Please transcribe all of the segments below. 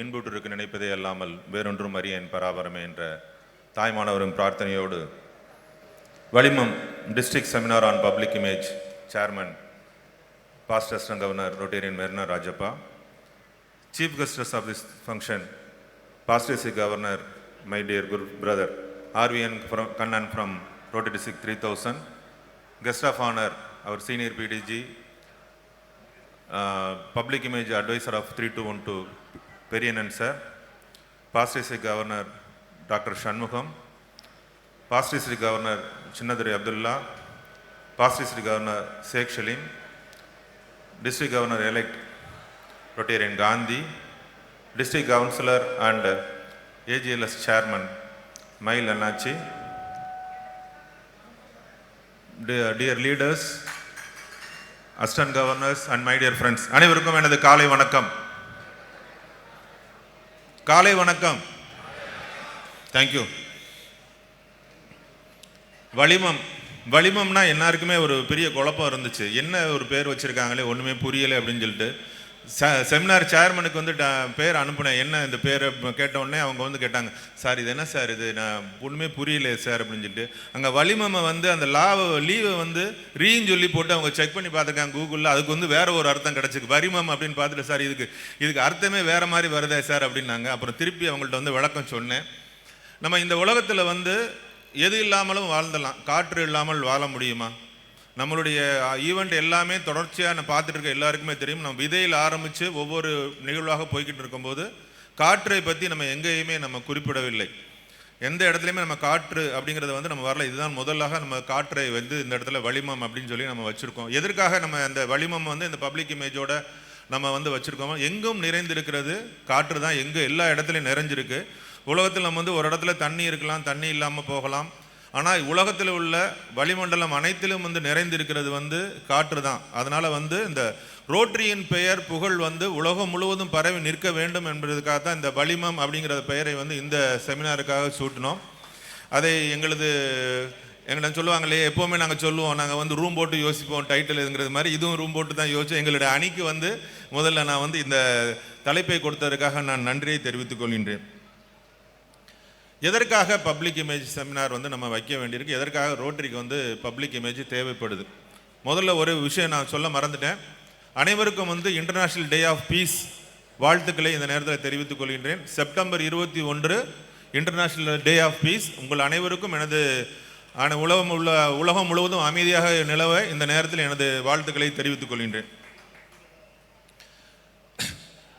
இன்புற்றிருக்கு நினைப்பதே அல்லாமல் வேறொன்றும் அறிய என் பராபரமே என்ற தாய்மானவரும் பிரார்த்தனையோடு வளிமம் district seminar on public image chairman past governor Rotarian மெரினர் Rajappa chief guests of this function past governor my dear Guru brother RVN from Kannan from Rotary district three thousand guest of honour our senior PDG public image adviser of three two one two Periyanan sir past governor doctor Shanmugam past governor Chinnadurai Abdullah past governor Sheikh Shaleem district governor elect Rotarian Gandhi district councillor and AGLS chairman Mayil அண்ணாச்சி dear leaders assistant governors and my dear friends அனைவருக்கும் எனது காலை வணக்கம் காலை வணக்கம். Thank you வளிமம். வளிமம்னா எல்லாருக்குமே ஒரு பெரிய குழப்பம் இருந்துச்சு. என்ன ஒரு பேர் வச்சிருக்காங்களே ஒன்றுமே புரியலை அப்படின்னு சொல்லிட்டு. செமினார் சேர்மனுக்கு வந்து ட- பேர் அனுப்புனேன். என்ன இந்த பேரை? கேட்ட அவங்க வந்து கேட்டாங்க சார் இது என்ன சார் இது? நான் ஒன்றுமே புரியல சார் அப்படின்னு சொல்லிட்டு. அங்கே வளிமமை வந்து அந்த லாவை லீவை வந்து ரீன்னு சொல்லி போட்டு அவங்க செக் பண்ணி பார்த்துருக்காங்க கூகுளில். அதுக்கு வந்து வேற ஒரு அர்த்தம் கிடச்சிக்கு வரிமம் அப்படின்னு பார்த்துட்டு சார் இதுக்கு இதுக்கு அர்த்தமே வேறு மாதிரி வருதே சார் அப்படின்னாங்க. அப்புறம் திருப்பி அவங்கள்ட்ட வந்து விளக்கம் சொன்னேன். நம்ம இந்த உலகத்தில் வந்து எது இல்லாமலும் வாழ்ந்தலாம் காற்று இல்லாமல் வாழ முடியுமா? நம்மளுடைய ஈவெண்ட் எல்லாமே தொடர்ச்சியாக நான் பார்த்துட்டு இருக்க எல்லாருக்குமே தெரியும். நம்ம விதையில் ஆரம்பித்து ஒவ்வொரு நிகழ்வாக போய்கிட்டு இருக்கும்போது காற்றை பற்றி நம்ம எங்கேயுமே நம்ம குறிப்பிடவில்லை. எந்த இடத்துலையுமே நம்ம காற்று அப்படிங்கிறத வந்து நம்ம வரல. இதுதான் முதலாக நம்ம காற்றை வந்து இந்த இடத்துல வளிமம் அப்படின்னு சொல்லி நம்ம வச்சுருக்கோம். எதற்காக நம்ம அந்த வளிமம் வந்து இந்த பப்ளிக் இமேஜோட நம்ம வந்து வச்சுருக்கோம் எங்கும் நிறைந்திருக்கிறது காற்று தான். எங்கே எல்லா இடத்துலையும் நிறைஞ்சிருக்கு. உலகத்தில் நம்ம வந்து ஒரு இடத்துல தண்ணி இருக்கலாம் தண்ணி இல்லாமல் போகலாம். ஆனால் உலகத்தில் உள்ள வளிமண்டலம் அனைத்திலும் வந்து நிறைந்திருக்கிறது வந்து காற்று தான். அதனால் வந்து இந்த ரோட்டரியின் பெயர் புகழ் வந்து உலகம் முழுவதும் பரவி நிற்க வேண்டும் என்பதற்காக தான் இந்த வளிமம் அப்படிங்கிற பெயரை வந்து இந்த செமினாருக்காக சூட்டினோம். அதை எங்களது எங்களை சொல்லுவாங்களே எப்போவுமே நாங்கள் சொல்லுவோம் நாங்கள் வந்து ரூம் போட்டு யோசிப்போம் டைட்டில் இதுங்கிறது மாதிரி. இதுவும் ரூம் போட்டு தான் யோசிச்சோம் எங்களுடைய அணிக்கு வந்து முதல்ல நான் வந்து இந்த தலைப்பை கொடுத்ததற்காக நான் நன்றியை தெரிவித்துக் கொள்கின்றேன். எதற்காக பப்ளிக் இமேஜ் செமினார் வந்து நம்ம வைக்க வேண்டியிருக்கு? எதற்காக ரோட்டரிக்கு வந்து பப்ளிக் இமேஜ் தேவைப்படுது? முதல்ல ஒரு விஷயம் நான் சொல்ல மறந்துட்டேன். அனைவருக்கும் வந்து இன்டர்நேஷ்னல் டே ஆஃப் பீஸ் வாழ்த்துக்களை இந்த நேரத்தில் தெரிவித்துக் கொள்கின்றேன். செப்டம்பர் இருபத்தி ஒன்று இன்டர்நேஷ்னல் டே ஆஃப் பீஸ் உங்கள் அனைவருக்கும் எனது அன- உலகம் உள்ள உலகம் முழுவதும் அமைதியாக நிலவ இந்த நேரத்தில் எனது வாழ்த்துக்களை தெரிவித்துக் கொள்கின்றேன்.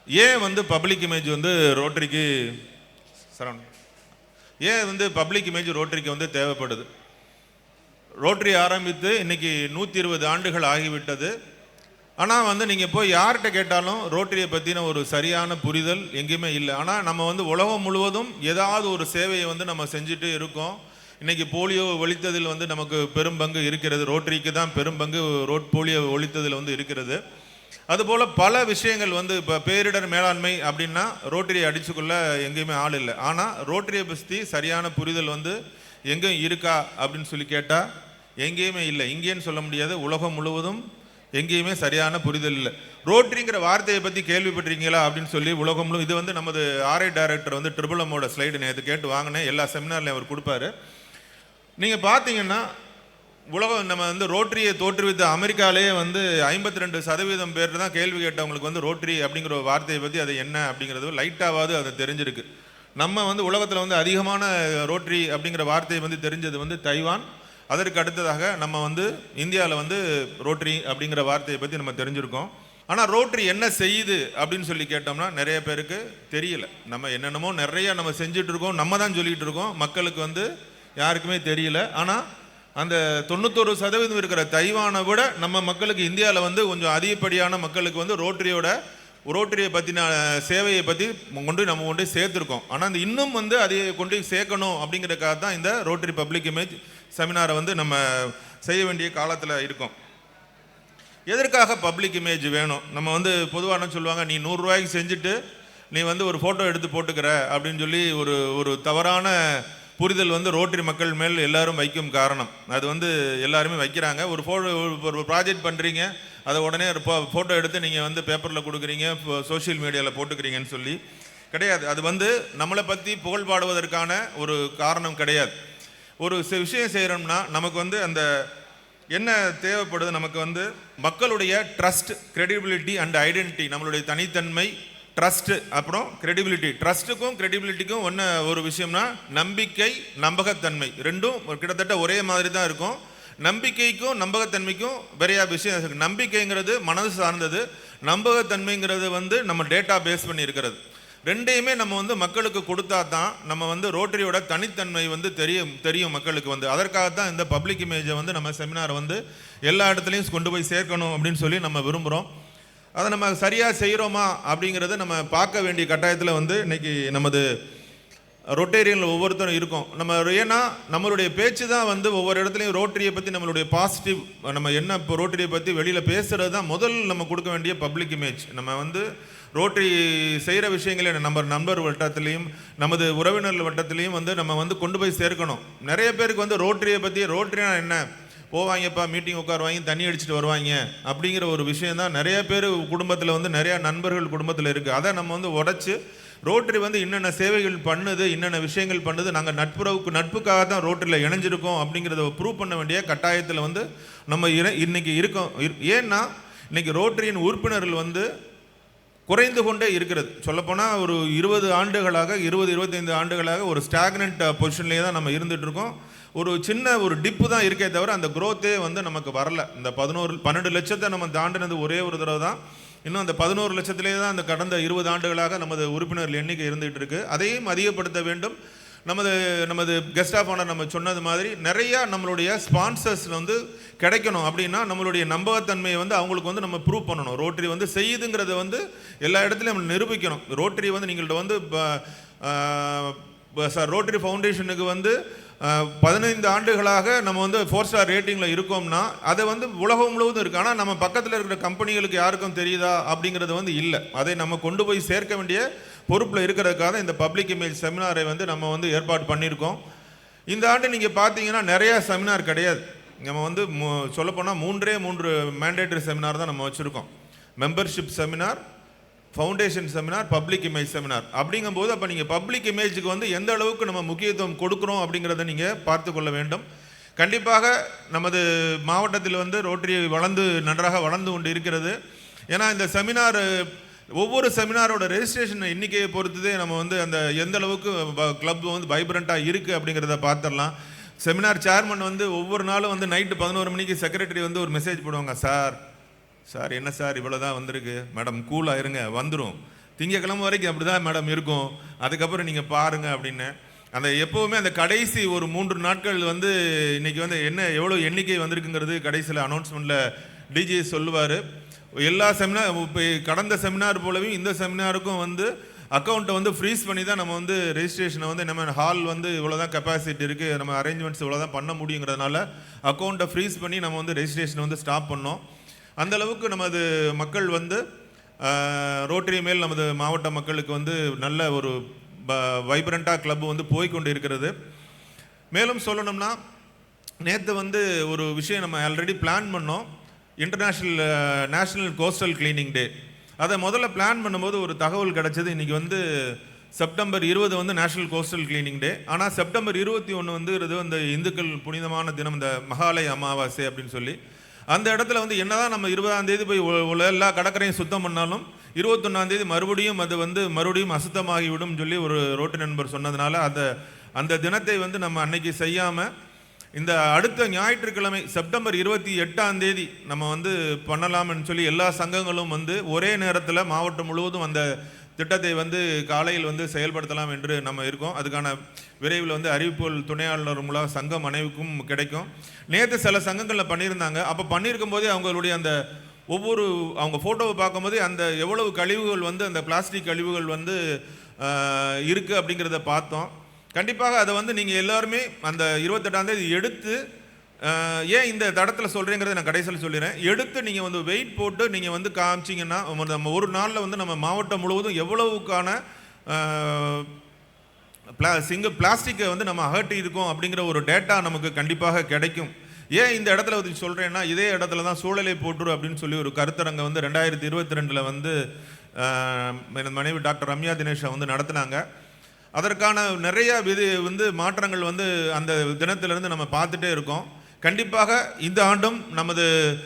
ஏன் வந்து பப்ளிக் இமேஜ் வந்து ரோட்டரிக்கு சரவணன் ஏன் வந்து பப்ளிக் இமேஜ் ரோட்டரிக்கு வந்து தேவைப்படுது? ரோட்டரி ஆரம்பித்து இன்னைக்கு நூற்றி இருபது ஆண்டுகள் ஆகிவிட்டது. ஆனால் வந்து நீங்கள் போய் யார்கிட்ட கேட்டாலும் ரோட்டரியை பற்றின ஒரு சரியான புரிதல் எங்கேயுமே இல்லை. ஆனால் நம்ம வந்து உலகம் முழுவதும் ஏதாவது ஒரு சேவையை வந்து நம்ம செஞ்சுட்டு இருக்கோம். இன்றைக்கி போலியோ ஒழித்ததில் வந்து நமக்கு பெரும்பங்கு இருக்கிறது. ரோட்டரிக்கு தான் பெரும்பங்கு ரோட் போலியோ ஒழித்ததில் வந்து இருக்கிறது. அதுபோல் பல விஷயங்கள் வந்து இப்போ பேரிடர் மேலாண்மை அப்படின்னா ரோட்டரியை அடிச்சுக்குள்ள எங்கேயுமே ஆள் இல்லை. ஆனால் ரோட்டரியை பற்றி சரியான புரிதல் வந்து எங்கேயும் இருக்கா அப்படின்னு சொல்லி கேட்டால் எங்கேயுமே இல்லை. இங்கேன்னு சொல்ல முடியாது. உலகம் முழுவதும் எங்கேயுமே சரியான புரிதல் இல்லை. ரோட்டரிங்கிற வார்த்தையை பற்றி கேள்விப்பட்டிருக்கீங்களா அப்படின்னு சொல்லி உலகம்லும் இது வந்து நமது ஆர்ஐ டைரக்டர் வந்து ட்ரிபிள் ஸ்லைடு நேற்று கேட்டு வாங்கினேன். எல்லா செமினார்லையும் அவர் கொடுப்பாரு. நீங்கள் பார்த்தீங்கன்னா உலகம் நம்ம வந்து ரோட்டரியை தோற்றுவித்த அமெரிக்காலேயே வந்து ஐம்பத்தி ரெண்டு சதவீதம் பேர் தான் கேள்வி கேட்டவங்களுக்கு வந்து ரோட்டரி அப்படிங்கிற ஒரு வார்த்தையை பற்றி அது என்ன அப்படிங்கிறது லைட்டாவது அது தெரிஞ்சிருக்கு. நம்ம வந்து உலகத்தில் வந்து அதிகமான ரோட்டரி அப்படிங்கிற வார்த்தையை வந்து தெரிஞ்சது வந்து தைவான். அதற்கு அடுத்ததாக நம்ம வந்து இந்தியாவில் வந்து ரோட்டரி அப்படிங்கிற வார்த்தையை பற்றி நம்ம தெரிஞ்சிருக்கோம். ஆனால் ரோட்டரி என்ன செய்யுது அப்படின்னு சொல்லி கேட்டோம்னா நிறைய பேருக்கு தெரியல. நம்ம என்னென்னமோ நிறைய நம்ம செஞ்சுட்டு இருக்கோம். நம்ம தான் சொல்லிகிட்டு இருக்கோம். மக்களுக்கு வந்து யாருக்குமே தெரியல. ஆனால் அந்த தொண்ணூத்தொரு சதவீதம் இருக்கிற தைவானை விட நம்ம மக்களுக்கு இந்தியாவில் வந்து கொஞ்சம் அதிகப்படியான மக்களுக்கு வந்து ரோட்டரியோட ரோட்டரியை பற்றின சேவையை பற்றி கொண்டு நம்ம கொண்டு போய் சேர்த்துருக்கோம். ஆனால் அந்த இன்னும் வந்து அதை கொண்டு போய் சேர்க்கணும் அப்படிங்கிறதுக்காக தான் இந்த ரோட்டரி பப்ளிக் இமேஜ் செமினாரை வந்து நம்ம செய்ய வேண்டிய காலத்தில் இருக்கோம். எதற்காக பப்ளிக் இமேஜ் வேணும்? நம்ம வந்து பொதுவாக என்ன சொல்லுவாங்க நீ நூறுரூவாய்க்கு செஞ்சுட்டு நீ வந்து ஒரு ஃபோட்டோ எடுத்து போட்டுக்கிற அப்படின்னு சொல்லி ஒரு ஒரு தவறான புரிதல் வந்து ரோட்டரி மக்கள் மேல் எல்லாரும் வைக்கும் காரணம். அது வந்து எல்லாருமே வைக்கிறாங்க. ஒரு ஃபோட்டோ ஒரு ப்ராஜெக்ட் பண்ணுறீங்க அதை உடனே ஒரு ஃபோட்டோ எடுத்து நீங்கள் வந்து பேப்பரில் கொடுக்குறீங்க சோஷியல் மீடியாவில் போட்டுக்கிறீங்கன்னு சொல்லி. கிடையாது. அது வந்து நம்மளை பற்றி புகழ் பாடுவதற்கான ஒரு காரணம் கிடையாது. ஒரு விஷயம் செய்கிறோம்னா நமக்கு வந்து அந்த என்ன தேவைப்படுது? நமக்கு வந்து மக்களுடைய ட்ரஸ்ட் கிரெடிபிலிட்டி அண்ட் ஐடென்டிட்டி நம்மளுடைய தனித்தன்மை ட்ரஸ்ட்டு அப்புறம் கிரெடிபிலிட்டி ட்ரஸ்ட்டுக்கும் கிரெடிபிலிட்டிக்கும் ஒன்று ஒரு விஷயம்னா நம்பிக்கை நம்பகத்தன்மை. ரெண்டும் ஒரு கிட்டத்தட்ட ஒரே மாதிரி தான் இருக்கும். நம்பிக்கைக்கும் நம்பகத்தன்மைக்கும் நிறைய விஷயம் இருக்குது நம்பிக்கைங்கிறது மனது சார்ந்தது. நம்பகத்தன்மைங்கிறது வந்து நம்ம டேட்டா பேஸ் பண்ணி இருக்கிறது. ரெண்டையுமே நம்ம வந்து மக்களுக்கு கொடுத்தா தான் நம்ம வந்து ரோட்டரியோட தனித்தன்மை வந்து தெரியும் தெரியும் மக்களுக்கு வந்து. அதற்காக தான் இந்த பப்ளிக் இமேஜை வந்து நம்ம செமினார் வந்து எல்லா இடத்துலையும் கொண்டு போய் சேர்க்கணும் அப்படின்னு சொல்லி நம்ம விரும்புகிறோம் அதை நம்ம சரியாக செய்கிறோமா அப்படிங்கிறத நம்ம பார்க்க வேண்டிய கட்டாயத்தில் வந்து இன்னைக்கு நமது ரொட்டேரியனில் ஒவ்வொருத்தரும் இருக்கும். நம்ம ஏன்னா நம்மளுடைய பேச்சு தான் வந்து ஒவ்வொரு இடத்துலையும் ரோட்டரியை பற்றி நம்மளுடைய பாசிட்டிவ் நம்ம என்ன இப்போ ரோட்டரியை பற்றி வெளியில் பேசுகிறது தான் முதல் நம்ம கொடுக்க வேண்டிய பப்ளிக் இமேஜ் நம்ம வந்து ரோட்டரி செய்கிற விஷயங்களை நம்ம நண்பர் வட்டத்திலையும் நமது உறவினர்கள் வட்டத்திலையும் வந்து நம்ம வந்து கொண்டு போய் சேர்க்கணும். நிறைய பேருக்கு வந்து ரோட்டரியை பற்றி ரோட்டரினா என்ன? போவாங்கப்பா மீட்டிங் உட்காருவாங்க தண்ணி அடிச்சுட்டு வருவாங்க. அப்படிங்கிற ஒரு விஷயம் தான் நிறைய பேர் குடும்பத்தில் வந்து நிறையா நண்பர்கள் குடும்பத்தில் இருக்குது அதை நம்ம வந்து உடச்சி ரோட்டரி வந்து என்னென்ன சேவைகள் பண்ணுது என்னென்ன விஷயங்கள் பண்ணுது நாங்கள் நட்புறவுக்கு நட்புக்காக தான் ரோட்டரியில் இணைஞ்சிருக்கோம் அப்படிங்கிறத ப்ரூவ் பண்ண வேண்டிய கட்டாயத்தில் வந்து நம்ம இன்னைக்கு இருக்கோம். ஏன்னா இன்னைக்கு ரோட்டரியின் உறுப்பினர்கள் வந்து குறைந்து கொண்டே இருக்கிறது. சொல்லப்போனால் ஒரு இருபது ஆண்டுகளாக இருபது இருபத்தைந்து ஆண்டுகளாக ஒரு ஸ்டாக்னண்ட் பொசிஷன்லேயே தான் நம்ம இருந்துகிட்ருக்கோம் இருக்கோம். ஒரு சின்ன ஒரு டிப்பு தான் இருக்கே தவிர அந்த குரோத்தே வந்து நமக்கு வரல. இந்த பதினோரு பன்னெண்டு லட்சத்தை நம்ம தாண்டினது ஒரே ஒரு தடவை தான். இன்னும் அந்த பதினோரு லட்சத்திலே தான் அந்த கடந்த இருபது ஆண்டுகளாக நமது உறுப்பினர்கள் எண்ணிக்கை இருந்துகிட்டு இருக்கு. அதையும் அதிகப்படுத்த வேண்டும். நமது நமது கெஸ்ட் ஆஃப் ஆனர் நம்ம சொன்னது மாதிரி நிறையா நம்மளுடைய ஸ்பான்சர்ஸ் வந்து கிடைக்கணும். அப்படின்னா நம்மளுடைய நம்பகத்தன்மையை வந்து அவங்களுக்கு வந்து நம்ம ப்ரூவ் பண்ணணும். ரோட்டரி வந்து செய்யுதுங்கிறத வந்து எல்லா இடத்துலையும் நம்ம நிரூபிக்கணும். ரோட்டரி வந்து நீங்கள்ட்ட வந்து சார் ரோட்டரி ஃபவுண்டேஷனுக்கு வந்து பதினைந்து ஆண்டுகளாக நம்ம வந்து ஃபோர் ஸ்டார் ரேட்டிங்கில் இருக்கோம்னா அதை வந்து உலகம் முழுவதும் இருக்குது ஆனால் நம்ம பக்கத்தில் இருக்கிற கம்பெனிகளுக்கு யாருக்கும் தெரியுதா அப்படிங்கிறது வந்து இல்லை. அதை நம்ம கொண்டு போய் சேர்க்க வேண்டிய பொறுப்பில் இருக்கிறதுக்காக இந்த பப்ளிக் இமேஜ் செமினாரை வந்து நம்ம வந்து ஏற்பாடு பண்ணியிருக்கோம். இந்த ஆண்டு நீங்கள் பார்த்தீங்கன்னா நிறையா செமினார் கிடையாது. நம்ம வந்து சொல்லப்போனால் மூன்றே மூன்று மேண்டேட்டரி செமினார் தான் நம்ம வச்சுருக்கோம். Membership seminar foundation seminar public image seminar அப்படிங்கும்போது அப்போ நீங்கள் பப்ளிக் இமேஜுக்கு வந்து எந்த அளவுக்கு நம்ம முக்கியத்துவம் கொடுக்குறோம் அப்படிங்கிறத நீங்கள் பார்த்து கொள்ள வேண்டும். கண்டிப்பாக நமது மாவட்டத்தில் வந்து ரோட்டரி வளர்ந்து நன்றாக வளர்ந்து கொண்டு இருக்கிறது. ஏன்னா இந்த செமினார் ஒவ்வொரு செமினாரோட ரெஜிஸ்ட்ரேஷன் எண்ணிக்கையை பொறுத்ததே நம்ம வந்து அந்த எந்த அளவுக்கு கிளப் வந்து வைப்ரண்ட்டாக இருக்குது அப்படிங்கிறத பார்த்துடலாம். செமினார் சேர்மன் வந்து ஒவ்வொரு நாளும் வந்து நைட்டு பதினோரு மணிக்கு செக்ரட்டரி வந்து ஒரு மெசேஜ் போடுவாங்க சார் சார் என்ன சார் இவ்வளோ தான் வந்திருக்கு? மேடம் கூலாக இருங்க வந்துடும் திங்கக்கிழமை வரைக்கும் அப்படி தான் மேடம் இருக்கும். அதுக்கப்புறம் நீங்கள் பாருங்கள் அப்படின்னு. அந்த எப்போவுமே அந்த கடைசி ஒரு மூன்று நாட்கள் வந்து இன்றைக்கி வந்து என்ன எவ்வளோ எண்ணிக்கை வந்திருக்குங்கிறது கடைசியில் அனௌன்ஸ்மெண்ட்டில் டிஜி சொல்லுவார். எல்லா செமினார் இப்போ கடந்த செமினார் போலவே இந்த செமினாருக்கும் வந்து அக்கௌண்ட்டை வந்து ஃப்ரீஸ் பண்ணி தான் நம்ம வந்து ரெஜிஸ்ட்ரேஷனை வந்து நம்ம ஹால் வந்து இவ்வளோ தான் கெப்பாசிட்டி இருக்குது நம்ம அரேஞ்ச்மெண்ட்ஸ் இவ்வளோ தான் பண்ண முடியுங்கிறதுனால அக்கௌண்ட்டை ஃப்ரீஸ் பண்ணி நம்ம வந்து ரெஜிஸ்ட்ரேஷனை வந்து ஸ்டாப் பண்ணோம். அந்த அளவுக்கு நமது மக்கள் வந்து ரோட்டரி மேல் நமது மாவட்ட மக்களுக்கு வந்து நல்ல ஒரு வைப்ரண்ட்டாக கிளப் வந்து போய்க்கொண்டு இருக்கிறது மேலும் சொல்லணும்னா நேற்று வந்து ஒரு விஷயம் நம்ம ஆல்ரெடி பிளான் பண்ணோம். International national coastal cleaning day அதை முதல்ல பிளான் பண்ணும்போது ஒரு தகவல் கிடச்சிது. இன்றைக்கி வந்து செப்டம்பர் இருபது வந்து நேஷ்னல் கோஸ்டல் கிளீனிங் டே ஆனால் செப்டம்பர் இருபத்தி ஒன்று வந்துங்கிறது அந்த இந்துக்கள் புனிதமான தினம் இந்த மகாலய அமாவாசை அப்படின்னு சொல்லி. அந்த இடத்துல வந்து என்னதான் நம்ம இருபதாம் தேதி போய் உள்ள எல்லா கடற்கரையும் சுத்தம் பண்ணாலும் இருபத்தொன்னாம் தேதி மறுபடியும் அது வந்து மறுபடியும் அசுத்தமாகிவிடும் சொல்லி ஒரு ரோட்டு நண்பர் சொன்னதுனால அந்த அந்த தினத்தை வந்து நம்ம அன்னைக்கு செய்யாமல் இந்த அடுத்த ஞாயிற்றுக்கிழமை செப்டம்பர் இருபத்தி எட்டாம் தேதி நம்ம வந்து பண்ணலாம்னு சொல்லி எல்லா சங்கங்களும் வந்து ஒரே நேரத்தில் மாவட்டம் முழுவதும் அந்த திட்டத்தை வந்து காலையில் வந்து செயல்படுத்தலாம் என்று நம்ம இருக்கோம். அதுக்கான விரைவில் வந்து அறிவிப்புகள் துணையாளர் மூலம் சங்கம் அனைவருக்கும் கிடைக்கும். நேற்று சில சங்கங்களில் பண்ணியிருந்தாங்க. அப்போ பண்ணியிருக்கும் போதே அவங்களுடைய அந்த ஒவ்வொரு அவங்க ஃபோட்டோவை பார்க்கும்போதே அந்த எவ்வளவு கழிவுகள் வந்து அந்த பிளாஸ்டிக் கழிவுகள் வந்து இருக்குது அப்படிங்கிறத பார்த்தோம். கண்டிப்பாக அதை வந்து நீங்கள் எல்லாருமே அந்த இருபத்தெட்டாம் தேதி எடுத்து ஏன் இந்த தடத்தில் சொல்கிறேங்கிறத நான் கடைசியில் சொல்லிடுறேன். எடுத்து நீங்கள் வந்து வெயிட் போட்டு நீங்கள் வந்து காமிச்சிங்கன்னா நம்ம ஒரு நாளில் வந்து நம்ம மாவட்டம் முழுவதும் எவ்வளவுக்கான பிளா சிங்கிள் பிளாஸ்டிக்கை வந்து நம்ம அகட்டி இருக்கோம் அப்படிங்கிற ஒரு டேட்டா நமக்கு கண்டிப்பாக கிடைக்கும். ஏன் இந்த இடத்துல வந்து சொல்கிறேன்னா இதே இடத்துல தான் சூழலை போட்டுரு அப்படின்னு சொல்லி ஒரு கருத்தரங்க வந்து ரெண்டாயிரத்தி இருபத்தி ரெண்டில் வந்து எனது மனைவி டாக்டர் ரம்யா தினேஷை வந்து நடத்துனாங்க. அதற்கான நிறையா விதி வந்து மாற்றங்கள் வந்து அந்த தினத்திலேருந்து நம்ம பார்த்துட்டே இருக்கோம். கண்டிப்பாக இந்த ஆண்டும் நமது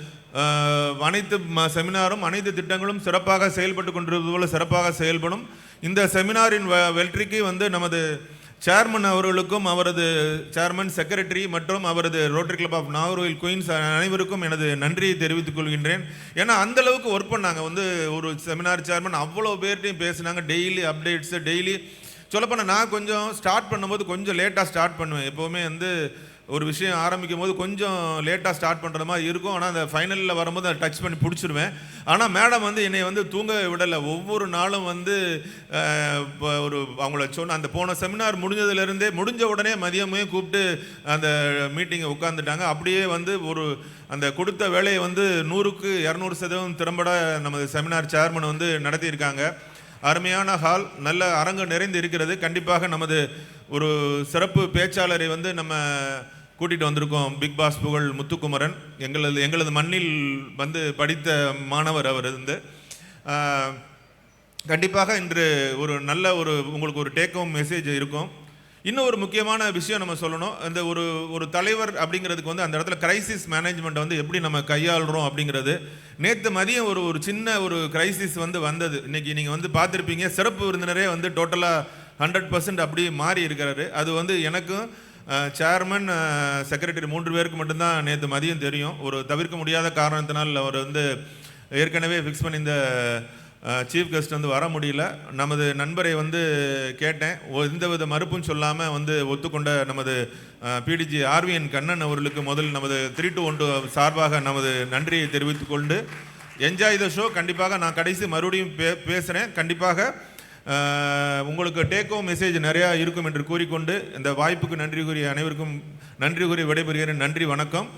அனைத்து செமினாரும் அனைத்து திட்டங்களும் சிறப்பாக செயல்பட்டு கொண்டிருப்பது போல சிறப்பாக செயல்படும். இந்த செமினாரின் வ- வெற்றிக்கு வந்து நமது சேர்மன் அவர்களுக்கும் அவரது சேர்மன் செக்ரட்டரி மற்றும் அவரது Rotary club of Nagercoil Queens அனைவருக்கும் எனது நன்றியை தெரிவித்துக் கொள்கின்றேன். ஏன்னா அந்த அளவுக்கு ஒர்க் பண்ணாங்க. வந்து ஒரு செமினார் சேர்மன் அவ்வளோ பேர்ட்டையும் பேசினாங்க. டெய்லி அப்டேட்ஸு டெய்லி சொல்லப்போனால் நான் கொஞ்சம் ஸ்டார்ட் பண்ணும்போது கொஞ்சம் லேட்டாக ஸ்டார்ட் பண்ணுவேன். எப்போவுமே வந்து ஒரு விஷயம் ஆரம்பிக்கும் போது கொஞ்சம் லேட்டாக ஸ்டார்ட் பண்ணுற மாதிரி இருக்கும். ஆனால் அந்த ஃபைனலில் வரும்போது அதை டச் பண்ணி பிடிச்சிருவேன். ஆனால் மேடம் வந்து என்னை வந்து தூங்க விடலை. ஒவ்வொரு நாளும் வந்து இப்போ ஒரு அவங்கள சொன்ன அந்த போன செமினார் முடிஞ்சதுலேருந்தே முடிஞ்ச உடனே மதியமே கூப்பிட்டு அந்த மீட்டிங்கை உட்காந்துட்டாங்க அப்படியே வந்து ஒரு அந்த கொடுத்த வேலையை வந்து நூறுக்கு இரநூறு சதவீதம் திறம்பட நமது செமினார் சேர்மன் வந்து நடத்தியிருக்காங்க. அருமையான ஹால் நல்ல அரங்கு நிறைந்து இருக்கிறது. கண்டிப்பாக நமது ஒரு சிறப்பு பேச்சாளரை வந்து நம்ம கூட்டிகிட்டு வந்திருக்கோம் பிக் பாஸ் புகழ் முத்துக்குமரன். எங்களது எங்களது மண்ணில் வந்து படித்த மாணவர் அவர் வந்து கண்டிப்பாக இன்று ஒரு நல்ல ஒரு உங்களுக்கு ஒரு டேக் ஹோம் மெசேஜ் இருக்கும். இன்னும் ஒரு முக்கியமான விஷயம் நம்ம சொல்லணும். இந்த ஒரு ஒரு தலைவர் அப்படிங்கிறதுக்கு வந்து அந்த இடத்துல கிரைசிஸ் மேனேஜ்மெண்ட் வந்து எப்படி நம்ம கையாளுறோம் அப்படிங்கிறது. நேற்று மதியம் ஒரு ஒரு சின்ன ஒரு கிரைசிஸ் வந்து வந்தது. இன்றைக்கி நீங்கள் வந்து பார்த்துருப்பீங்க சிறப்பு விருந்தினரே வந்து டோட்டலாக ஹண்ட்ரட் பர்சன்ட் அப்படி மாறி இருக்கிறாரு. அது வந்து எனக்கும் சேர்மன் செக்ரட்டரி மூன்று பேருக்கு மட்டும்தான் நேற்று மதியம் தெரியும். ஒரு தவிர்க்க முடியாத காரணத்தினால் அவர் வந்து ஏற்கனவே ஃபிக்ஸ் பண்ணி இந்த சீஃப் கெஸ்ட் வந்து வர முடியல. நமது நண்பரை வந்து கேட்டேன். ஒ- எந்தவித மறுப்பும் சொல்லாமல் வந்து ஒத்துக்கொண்ட நமது பிடிஜி ஆர்விஎன் கண்ணன் அவர்களுக்கு முதல் நமது த்ரீ டூ ஒன் டூ சார்பாக நமது நன்றியை தெரிவித்துக்கொண்டு என்ஜாய் த ஷோ கண்டிப்பாக நான் கடைசி மறுபடியும் பே பேசுகிறேன் கண்டிப்பாக உங்களுக்கு டேக் மெசேஜ் நிறையா இருக்கும் என்று கூறிக்கொண்டு இந்த வாய்ப்புக்கு நன்றி கூறிய அனைவருக்கும் நன்றி கூறி விடைபெறுகிறேன். நன்றி வணக்கம்.